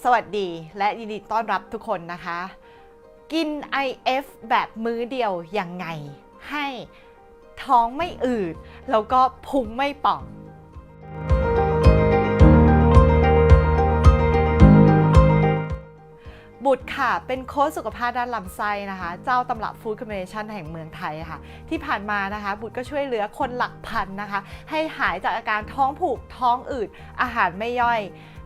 สวัสดีและยินดีต้อนรับทุกคนนะคะ กิน IF แบบมื้อเดียวยังไง ให้ท้องไม่อืด แล้วก็พุงไม่ป่องบุตรค่ะ เป็นโค้ชสุขภาพด้านลำไส้นะคะ เจ้าตำรับฟู้ดคอมบิเนชันแห่งเมืองไทยค่ะ ที่ผ่านมานะคะ บุตรก็ช่วยเหลือคนหลักพันนะคะ ให้หายจากอาการท้องผูกท้องอืดอาหารไม่ย่อย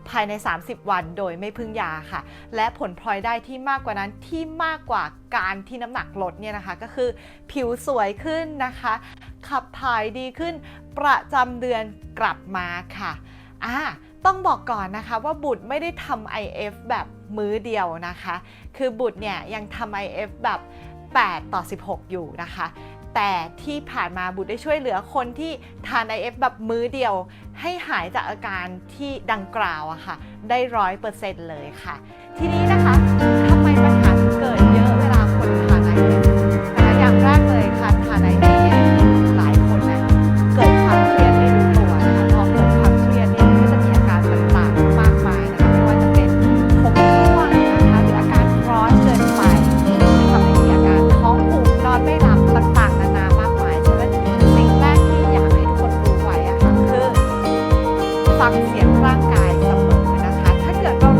ภายใน 30 วันโดยไม่พึ่งยาค่ะ และผลพลอยได้ที่มากกว่านั้นที่มากกว่าการที่น้ำหนักลดเนี่ยนะคะ ก็คือผิวสวยขึ้นนะคะ ขับถ่ายดีขึ้น ประจำเดือนกลับมาค่ะอ่าต้องบอกก่อนนะคะว่าบุตรไม่ได้ทำ IF แบบมื้อเดียวนะคะ คือบุตรเนี่ยยังทำ IF แบบ 8 ต่อ 16 อยู่นะคะ แต่ที่ผ่านมาบุตรได้ช่วยเหลือคนที่ทาน IF แบบมื้อเดียว ให้หายจากอาการที่ดังกล่าวอะค่ะ ได้ร้อยเปอร์เซ็นต์เลยค่ะ ทีนี้นะคะ ร่างกายเสมอนะคะ ถ้าเกิดเรา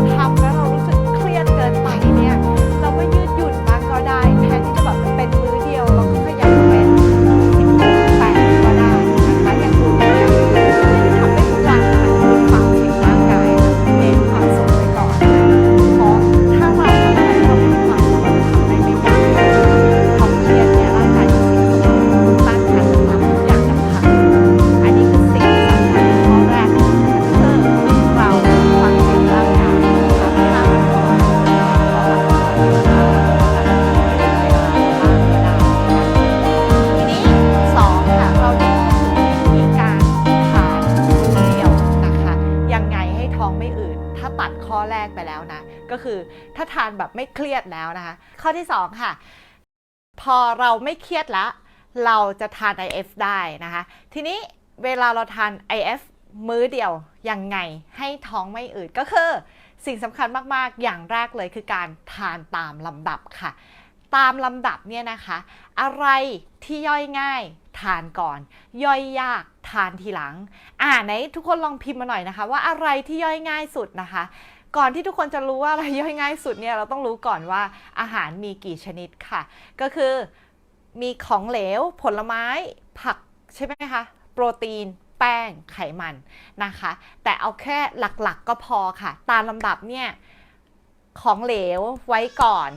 ข้อแรกไปแล้วนะ ก็คือถ้าทานแบบไม่เครียดแล้วนะคะ ข้อที่สองค่ะ พอเราไม่เครียดแล้วเราจะทาน IF ได้นะคะ ทีนี้เวลาเราทาน IF มื้อเดียวยังไงให้ท้องไม่อืดก็คือสิ่งสำคัญมากๆ อย่างแรกเลยคือการทานตามลำดับค่ะ ตามลำดับเนี่ยนะคะ อะไรที่ย่อยง่ายทานก่อน ย่อยยากทานทีหลัง อ่าไหนทุกคนลองพิมพ์มาหน่อยนะคะ ว่าอะไรที่ย่อยง่ายสุดนะคะ ก่อนที่ทุกคนจะรู้ว่าอะไรย่อยง่ายสุดเนี่ยเราต้องรู้ก่อนว่าอาหารมีกี่ชนิดค่ะ ก็คือมีของเหลว ผลไม้ ผักใช่ไหมคะ โปรตีน แป้ง ไขมันนะคะ แต่เอาแค่หลักๆก็พอค่ะ ตามลำดับเนี่ยของเหลวไว้ก่อน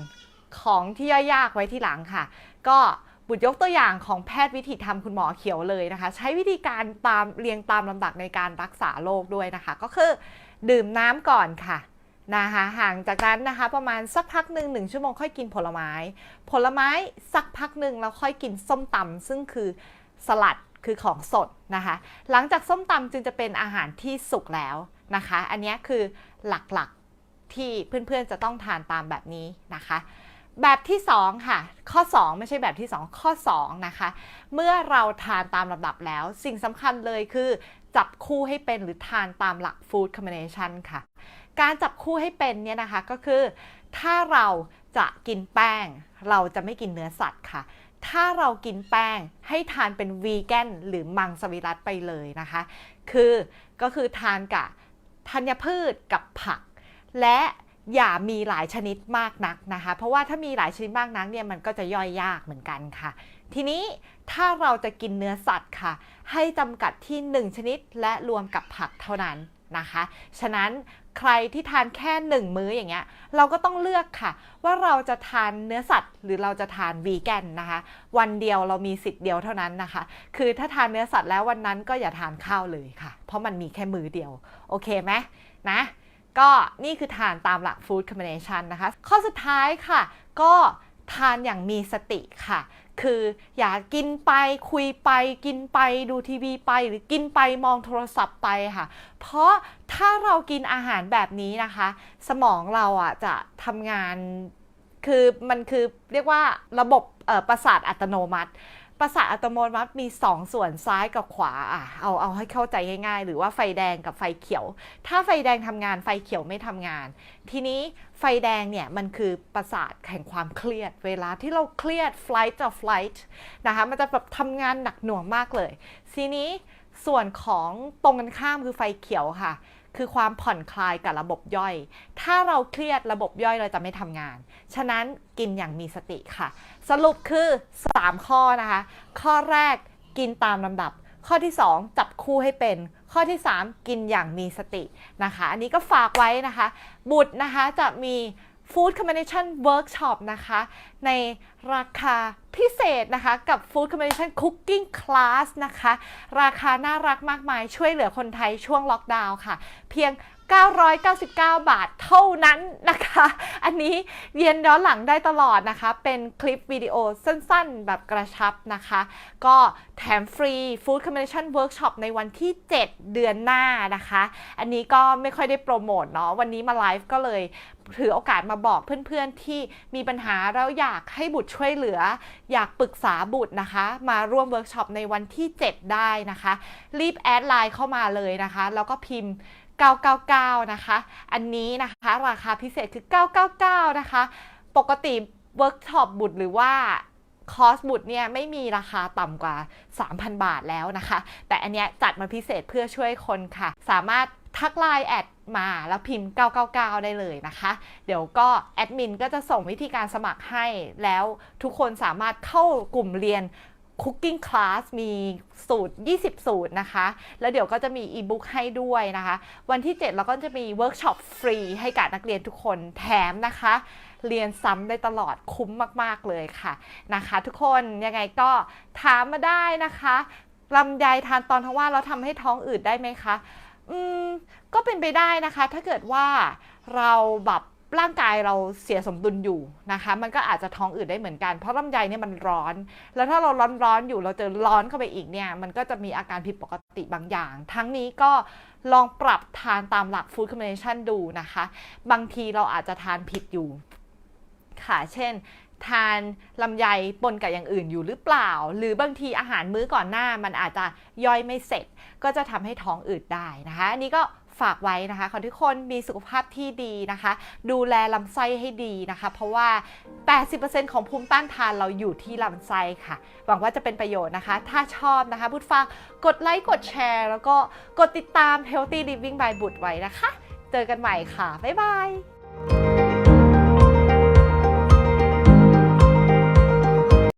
ของที่ย่อยยากไว้ที่หลังค่ะ ก็บุตรยกตัวอย่างของแพทย์วิถีธรรมคุณหมอเขียวเลยนะคะ ใช้วิธีการตามเรียงตามลำดับในการรักษาโรคด้วยนะคะ ก็คือ ดื่มน้ำก่อนค่ะนะคะห่างจากนั้นนะคะประมาณสักพักหนึ่งหนึ่งชั่วโมงค่อยกินผลไม้ ผลไม้สักพักหนึ่งแล้วค่อยกินส้มตำซึ่งคือสลัดคือของสดนะคะ หลังจากส้มตำจึงจะเป็นอาหารที่สุกแล้วนะคะ อันนี้คือหลักๆที่เพื่อนๆจะต้องทานตามแบบนี้นะคะ แบบที่ 2 ค่ะ ข้อ 2 ไม่ใช่แบบที่ 2 ข้อ 2 นะคะ เมื่อเราทานตามลำดับแล้ว สิ่งสำคัญเลยคือ จับคู่ให้เป็นหรือทานตามหลัก food combination ค่ะ การจับคู่ให้เป็นเนี่ยนะคะก็คือ ถ้าเราจะกินแป้ง เราจะไม่กินเนื้อสัตว์ค่ะ ถ้าเรากินแป้งให้ทานเป็นวีแกนหรือมังสวิรัตไปเลยนะคะ คือก็คือทานกับธัญพืชกับผัก และ อย่ามีหลายชนิดมากนักนะคะ เพราะว่าถ้ามีหลายชนิดมากนักเนี่ยมันก็จะย่อยยากเหมือนกันค่ะ ทีนี้ถ้าเราจะกินเนื้อสัตว์ค่ะ ให้จำกัดที่ 1 ชนิดและรวมกับผักเท่านั้นนะคะ ฉะนั้นใครที่ทานแค่ 1 มื้ออย่างเงี้ยเราก็ต้องเลือกค่ะ ว่าเราจะทานเนื้อสัตว์ หรือเราจะทานวีแกนนะคะ วันเดียวเรามีสิทธิ์เดียวเท่านั้นนะคะ คือถ้าทานเนื้อสัตว์แล้ววันนั้นก็อย่าทานข้าวเลยค่ะ เพราะมันมีแค่มื้อเดียว โอเคไหมนะ ก็นี่คือทานตามหลัก food combination นะคะ ข้อสุดท้ายค่ะ ก็ทานอย่างมีสติค่ะ คืออย่ากินไปคุยไป กินไปดูทีวีไป หรือกินไปมองโทรศัพท์ไปค่ะ เพราะถ้าเรากินอาหารแบบนี้นะคะ สมองเราอะจะทำงานคือมันคือเรียกว่าระบบประสาทอัตโนมัติ ประสาทอัตโนมัติมี 2 ส่วนซ้ายกับขวาอะเอาเอาให้เข้าใจง่าย ๆ หรือว่าไฟแดงกับไฟเขียว ถ้าไฟแดงทำงานไฟเขียวไม่ทำงาน ทีนี้ไฟแดงเนี่ยมันคือประสาทแห่งความเครียด เวลาที่เราเครียด flight or flight นะคะมันจะแบบทำงานหนักหน่วงมากเลย ทีนี้ส่วนของตรงกันข้ามคือไฟเขียวค่ะ คือความผ่อนคลายกับระบบย่อย ถ้าเราเครียดระบบย่อยเราจะไม่ทำงาน ฉะนั้นกินอย่างมีสติค่ะ สรุปคือ 3 ข้อนะคะ ข้อแรกกินตามลำดับ ข้อที่ 2 จับคู่ให้เป็น ข้อที่ 3 กินอย่างมีสตินะคะ อันนี้ก็ฝากไว้นะคะ บุตรนะคะจะมี Food Combination Workshop นะคะ ในราคาพิเศษนะคะกับ Food Combination Cooking Class นะคะ ราคาน่ารักมากมายช่วยเหลือคนไทยช่วงล็อกดาวน์ค่ะ เพียง 999 บาทเท่านั้นนะคะ อันนี้เรียนย้อนหลังได้ตลอดนะคะ เป็นคลิปวิดีโอสั้นๆ แบบกระชับนะคะ ก็แถมฟรี Food Combination Workshop ในวันที่ 7 เดือนหน้านะคะ อันนี้ก็ไม่ค่อยได้โปรโมทเนาะวันนี้มาไลฟ์ก็เลยถือโอกาสมาบอกเพื่อนๆที่มีปัญหาแล้วอยากให้บุตรช่วยเหลือ อยากปรึกษาบุตรนะคะ มาร่วมเวิร์กช็อปในวันที่ 7 ได้นะคะ รีบแอดไลน์เข้ามาเลยนะคะ แล้วก็พิมพ์ 999 นะคะ อันนี้นะคะ ราคาพิเศษคือ 999 นะคะ ปกติเวิร์กช็อปบุตรหรือว่าคอสบุตรเนี่ยไม่มีราคาต่ำกว่า 3,000 บาทแล้วนะคะ แต่อันเนี้ยจัดมาพิเศษเพื่อช่วยคนค่ะ สามารถทักไลน์แอดมาแล้วพิมพ์ 999 ได้เลยนะคะ เดี๋ยวก็แอดมินก็จะส่งวิธีการสมัครให้ แล้วทุกคนสามารถเข้ากลุ่มเรียน Cooking Class มีสูตร 20 สูตรนะคะ แล้วเดี๋ยวก็จะมีอีบุ๊กให้ด้วยนะคะ วันที่ 7 เราก็จะมีเวิร์กช็อปฟรีให้กับนักเรียนทุกคนแถมนะคะ เรียนซ้ำได้ตลอดคุ้มมาก ๆ เลยค่ะนะคะ ทุกคนยังไงก็ถามมาได้นะคะลำไยทานตอนท้องว่างแล้วทำให้ท้องอืดได้ไหมคะ อืม ก็เป็นไปได้นะคะ ถ้าเกิดว่าเราแบบ ร่างกายเราเสียสมดุลอยู่นะคะ มันก็อาจจะท้องอืดได้เหมือนกัน เพราะลำไยเนี่ยมันร้อน แล้วถ้าเราร้อนๆอยู่เราเจอร้อนเข้าไปอีกเนี่ย มันก็จะมีอาการผิดปกติบางอย่าง ทั้งนี้ก็ลองปรับทานตามหลัก Food Combination ดูนะคะ บางทีเราอาจจะทานผิดอยู่ค่ะ เช่น ทานลำไยปนกับอย่างอื่นอยู่หรือเปล่า หรือบางทีอาหารมื้อก่อนหน้ามันอาจจะย่อยไม่เสร็จ ก็จะทำให้ท้องอืดได้นะคะ อันนี้ก็ ฝากไว้นะคะ ขอทุกคนมีสุขภาพที่ดีนะคะ ดูแลลำไส้ให้ดีนะคะ เพราะว่า 80%ของภูมิต้านทานเราอยู่ที่ลำไส้ค่ะ หวังว่าจะเป็นประโยชน์นะคะ ถ้าชอบนะคะบุตรฟังกดไลค์กดแชร์ แล้วก็กดติดตาม Healthy Living by บุตรไว้นะคะ เจอกันใหม่ค่ะ บ๊ายบาย